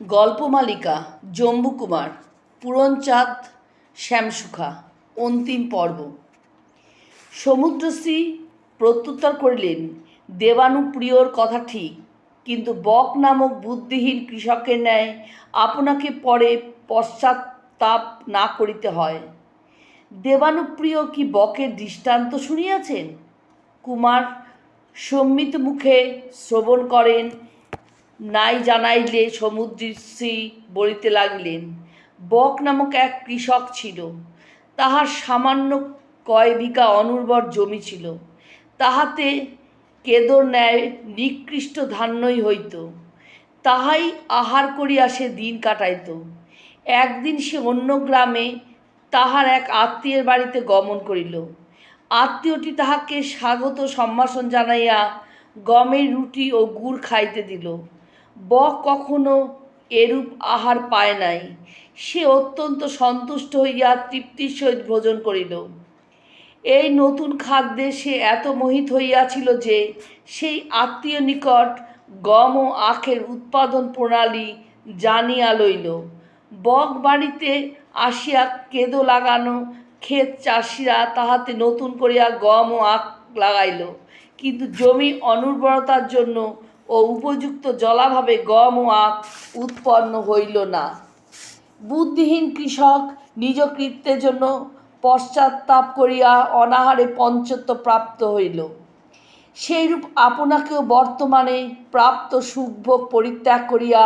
গল্পমালিকা জম্বুকুমার পুরনচাঁদ শ্যামসুখা, অন্তিম পর্ব। সমুদ্রশ্রী প্রত্যুত্তর করিলেন দেবানুপ্রিয়র কথা ঠিক, কিন্তু বক নামক বুদ্ধিহীন কৃষকের ন্যায় আপনাকে পরে পশ্চাত্তাপ না করিতে হয়। দেবানুপ্রিয় কি বকের দৃষ্টান্ত শুনিয়াছেন? কুমার সম্মিত মুখে শ্রবণ করেন নাই জানাইলে সমুদ্রশ্রী বলিতে লাগিলেন, বক নামক এক কৃষক ছিল। তাহার সামান্য কয় বিঘা অনুর্বর জমি ছিল। তাহাতে কেদর ন্যায় নিকৃষ্ট ধান্যই হইত। তাহাই আহার করিয়া সে দিন কাটাইত। একদিন সে অন্য গ্রামে তাহার এক আত্মীয়ের বাড়িতে গমন করিল। আত্মীয়টি তাহাকে স্বাগত সম্ভাষণ জানাইয়া গমের রুটি ও গুড় খাইতে দিল। বক কখনো এরূপ আহার পায় নাই। সে অত্যন্ত সন্তুষ্ট হইয়া তৃপ্তির সহিত ভোজন করিল। এই নতুন খাদ্যে সে এত মোহিত হইয়াছিল যে, সেই আত্মীয় নিকট গম ও আখের উৎপাদন প্রণালী জানিয়া লইল। বক বাড়িতে আসিয়া কেদো লাগানো, ক্ষেত চাষিরা তাহাতে নতুন করিয়া গম ও আখ লাগাইল। কিন্তু জমি অনুর্বরতার জন্য ও উপযুক্ত জলাভাবে গম ও আখ উৎপন্ন হইল না। বুদ্ধিহীন কৃষক নিজ কৃত্যের জন্য পশ্চাত্তাপ করিয়া অনাহারে পঞ্চত্ব প্রাপ্ত হইল। সেইরূপ আপনাকেও বর্তমানে প্রাপ্ত সুখভোগ পরিত্যাগ করিয়া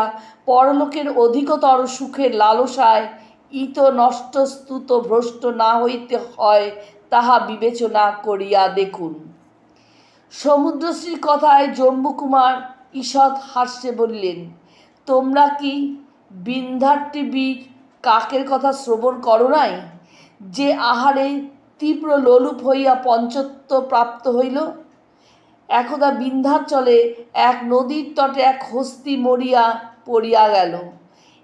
পরলোকের অধিকতর সুখের লালসায় ইত নষ্ট, স্তুত, ভ্রষ্ট না হইতে হয় তাহা বিবেচনা করিয়া দেখুন। সমুদ্রশ্রীর কথায় জম্বুকুমার ঈষৎ হাস্যে বললেন, তোমরা কি বিন্ধ্যাট্টিবীর কাকের কথা শ্রবণ করো নাই, যে আহারে তীব্র লোলুপ হইয়া পঞ্চত্ব প্রাপ্ত হইল? একদা বিন্ধ্যাচলে এক নদীর তটে এক হস্তি মরিয়া পড়িয়া গেল।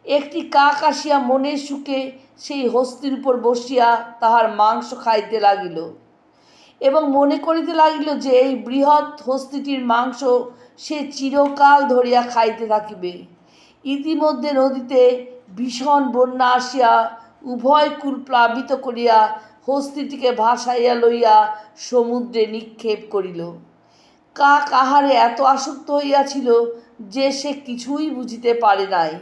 একটি কাক আসিয়া মনের সুখে সেই হস্তির উপর বসিয়া তাহার মাংস খাইতে লাগিল। এবং মনে করিতে লাগিল যে এই বৃহৎ হস্তিটির মাংস সে চিরকাল ধরিয়া খাইতে থাকিবে। ইতিমধ্যে নদীতে ভীষণ বন্যা আসিয়া উভয় কুল প্লাবিত করিয়া হস্তিটিকে ভাসাইয়া লইয়া সমুদ্রে নিক্ষেপ করিল। কাক আহারে এত আসক্ত হইয়াছিল যে সে কিছুই বুঝিতে পারে নাই।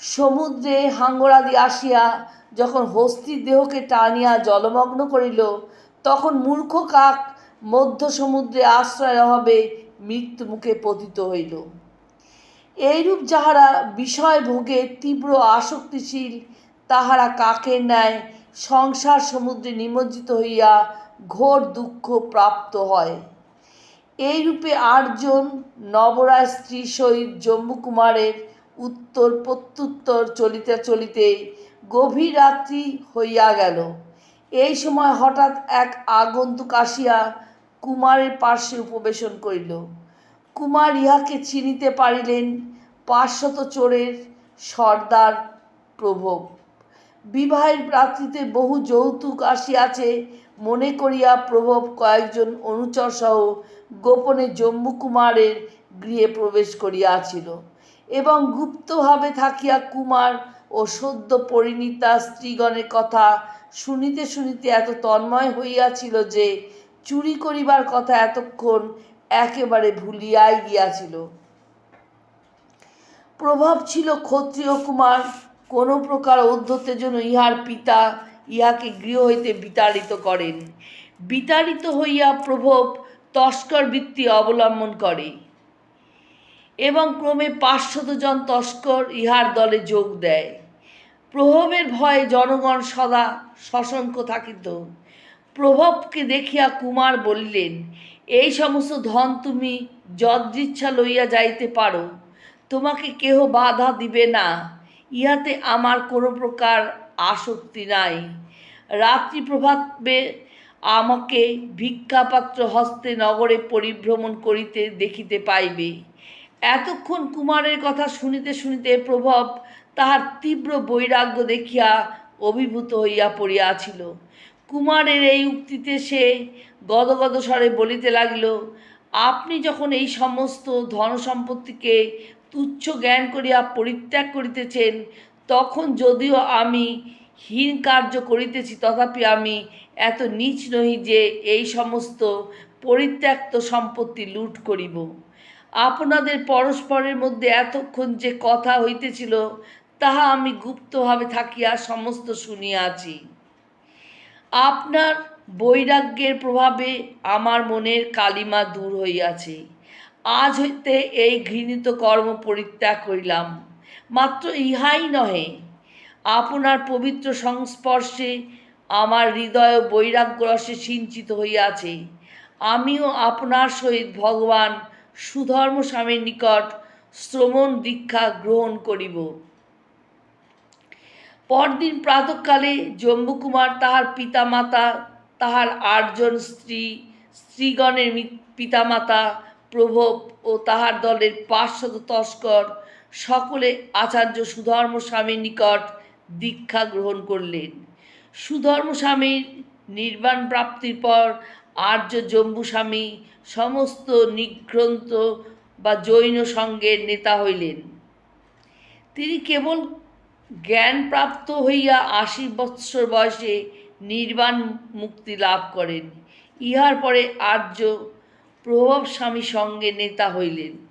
সমুদ্রে হাঙ্গরাদি আসিয়া যখন হস্তির দেহকে টানিয়া জলমগ্ন করিল তখন মূর্খ কাক মধ্য সমুদ্রে আশ্রয় অভাবে মৃত্যু মুখে পতিত হইল। এইরূপ যাহারা বিষয় ভোগে তীব্র আসক্তিশীল, তাহারা কাকের ন্যায় সংসার সমুদ্রে নিমজ্জিত হইয়া ঘোর দুঃখ প্রাপ্ত হয়। এইরূপে আটজন নবরায় স্ত্রী সহিত জম্বুকুমারের উত্তর প্রত্যুত্তর চলিতে চলিতে গভীর রাত্রি হইয়া গেল। এই সময় হঠাৎ এক আগন্তুক আসিয়া কুমারের পার্শ্বে উপবেশন করিল। কুমার ইহাকে চিনিতে পারিলেন পাঁচশত চোরের সর্দার প্রভব বিবাহের রাত্রিতে বহু যৌতুক আসিয়াছে মনে করিয়া প্রভব কয়েকজন অনুচর সহ গোপনে জম্বুকুমারের গৃহে প্রবেশ করিয়াছিল এবং গুপ্তভাবে থাকিয়া কুমার ও সদ্য পরিণীতা স্ত্রীগণের কথা শুনিতে শুনিতে এত তন্ময় হইয়াছিল যে চুরি করিবার কথা এতক্ষণ একেবারে ভুলিয়াই গিয়াছিল। প্রভাব ছিল ক্ষত্রিয় কুমার, কোনো প্রকার ঔদ্ধত্যের জন্য ইহার পিতা ইহাকে গৃহ হইতে বিতাড়িত করেন। বিতাড়িত হইয়া প্রভব তস্কর বৃত্তি অবলম্বন করে এবং ক্রমে পাঁচশত জন তস্কর ইহার দলে যোগ দেয়। প্রভবের ভয়ে জনগণ সদা সশঙ্ক থাকিত। প্রভবকে দেখিয়া কুমার বলিলেন, এই সমস্ত ধন তুমি যদৃচ্ছা লইয়া যাইতে পারো। তোমাকে কেহ বাধা দিবে না। ইহাতে আমার কোনো প্রকার আসক্তি নাই। রাত্রি প্রভাতে আমাকে ভিক্ষাপাত্র হস্তে নগরে পরিভ্রমণ করিতে দেখিতে পাইবে। এতক্ষণ কুমারের কথা শুনিতে শুনিতে প্রভব তাহার তীব্র বৈরাগ্য দেখিয়া অভিভূত হইয়া পড়িয়াছিল। কুমারের এই উক্তিতে সে গদগদ স্বরে বলিতে লাগিল, আপনি যখন এই সমস্ত ধন সম্পত্তিকে তুচ্ছ জ্ঞান করিয়া পরিত্যাগ করিতেছেন, তখন যদিও আমি হীন কার্য করিতেছি, তথাপি আমি এত নীচ নহি যে এই সমস্ত পরিত্যক্ত সম্পত্তি লুট করিব। আপনাদের পরস্পরের মধ্যে এতক্ষণ যে কথা হইতেছিল তাহা আমি গুপ্তভাবে থাকিয়া সমস্ত শুনিয়াছি আপনার বৈরাগ্যের প্রভাবে আমার মনের কালিমা দূর হইয়াছে। আজ হইতে এই ঘৃণিত কর্ম পরিত্যাগ করিলাম। মাত্র ইহাই নহে, আপনার পবিত্র সংস্পর্শে আমার হৃদয় বৈরাগ্য রসে সিঞ্চিত হইয়াছে। আমিও আপনার সহিত ভগবান সুধর্ম স্বামীর নিকট শ্রমণ দীক্ষা গ্রহণ করিব। পরদিন প্রাতকালে জম্বুকুমার তাহার পিতামাতা, তাহার আটজন স্ত্রী, স্ত্রীগণের পিতামাতা, প্রভব ও তাহার দলের পাঁচশত তস্কর সকলে আচার্য সুধর্ম স্বামীর নিকট দীক্ষা গ্রহণ করলেন। সুধর্ম স্বামীর নির্বাণ প্রাপ্তির পর আর্য জম্বুস্বামী সমস্ত নিগ্রন্থ বা জৈন সঙ্গের নেতা হইলেন। তিনি কেবল জ্ঞানপ্রাপ্ত হইয়া আশি বৎসর বয়সে নির্বাণ মুক্তি লাভ করেন। ইহার পরে আর্য প্রভাবস্বামী সঙ্গে নেতা হইলেন।